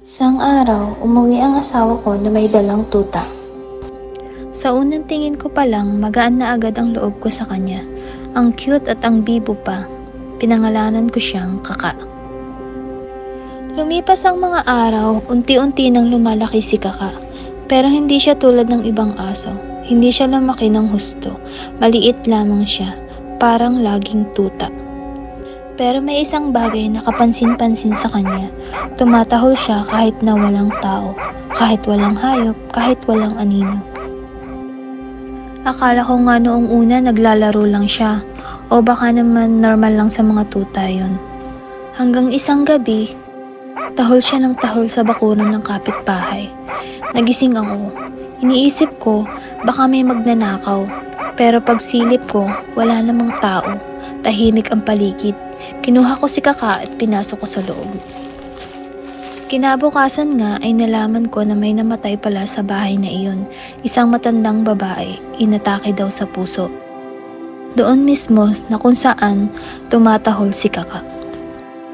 Isang araw, umuwi ang asawa ko na may dalang tuta. Sa unang tingin ko pa lang, magaan na agad ang loob ko sa kanya. Ang cute at ang bibo pa. Pinangalanan ko siyang kaka. Lumipas ang mga araw, unti-unti nang lumalaki si kaka. Pero hindi siya tulad ng ibang aso. Hindi siya lumaki ng husto. Maliit lamang siya. Parang laging tuta. Pero may isang bagay na kapansin-pansin sa kanya. Tumatahol siya kahit na walang tao, kahit walang hayop, kahit walang anino. Akala ko nga noong una naglalaro lang siya, o baka naman normal lang sa mga tuta yun. Hanggang isang gabi, tahol siya ng tahol sa bakuran ng kapitbahay. Nagising ako. Iniisip ko, baka may magnanakaw. Pero pagsilip ko, wala namang tao. Tahimik ang paligid. Kinuha ko si Kaka at pinasok ko sa loob. Kinabukasan nga ay nalaman ko na may namatay pala sa bahay na iyon. Isang matandang babae, inatake daw sa puso. Doon mismo na kung saan tumatahol si Kaka.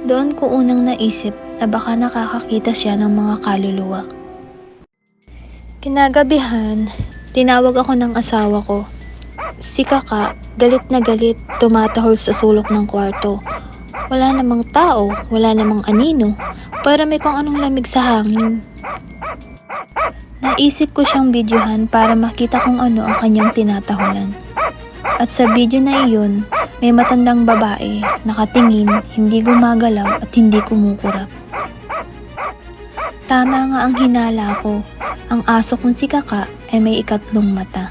Doon ko unang naisip na baka nakakakita siya ng mga kaluluwa. Kinagabihan, tinawag ako ng asawa ko. Si Kaka, galit na galit, tumatahol sa sulok ng kwarto. Wala namang tao, wala namang anino, para may kung anong lamig sa hangin. Naisip ko siyang videohan para makita kung ano ang kanyang tinatahulan. At sa video na iyon, may matandang babae, nakatingin, hindi gumagalaw at hindi kumukurap. Tama nga ang hinala ko, ang aso kong si Kaka ay may ikatlong mata.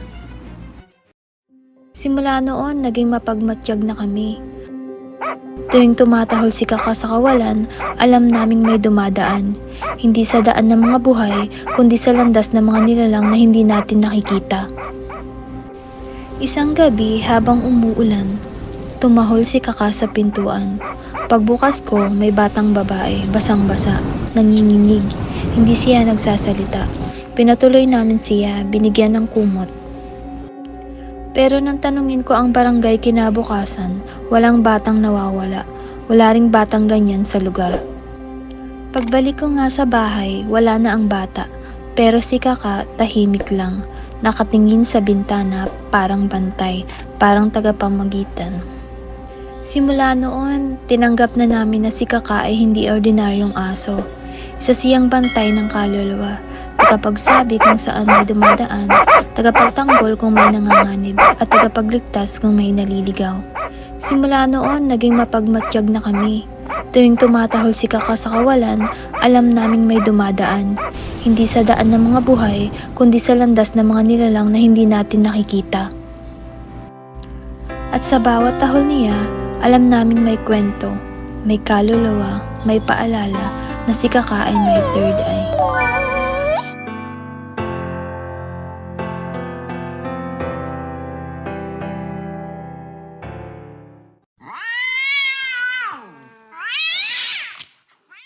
Simula noon, naging mapagmatsyag na kami. Tuwing tumatahol si Kaka sa kawalan, alam naming may dumadaan. Hindi sa daan ng mga buhay, kundi sa landas ng mga nilalang na hindi natin nakikita. Isang gabi habang umuulan, tumahol si Kaka sa pintuan. Pagbukas ko, may batang babae, basang-basa, nanginginig. Hindi siya nagsasalita. Pinatuloy namin siya, binigyan ng kumot. Pero nang tanungin ko ang barangay kinabukasan, walang batang nawawala. Wala ring batang ganyan sa lugar. Pagbalik ko nga sa bahay, wala na ang bata. Pero si Kaka tahimik lang, nakatingin sa bintana parang bantay, parang tagapamagitan. Simula noon, tinanggap na namin na si Kaka ay hindi ordinaryong aso. Isa siyang bantay ng kaluluwa, tagapagsabi kung saan may dumadaan, tagapagtanggol kung may nanganganib, at tagapagligtas kung may naliligaw. Simula noon, naging mapagmatsyag na kami. Tuwing tumatahol si Kaka sa kawalan, alam naming may dumadaan. Hindi sa daan ng mga buhay, kundi sa landas ng mga nilalang na hindi natin nakikita. At sa bawat tahol niya, alam naming may kwento, may kaluluwa, may paalala na si Kaka ay may third eye.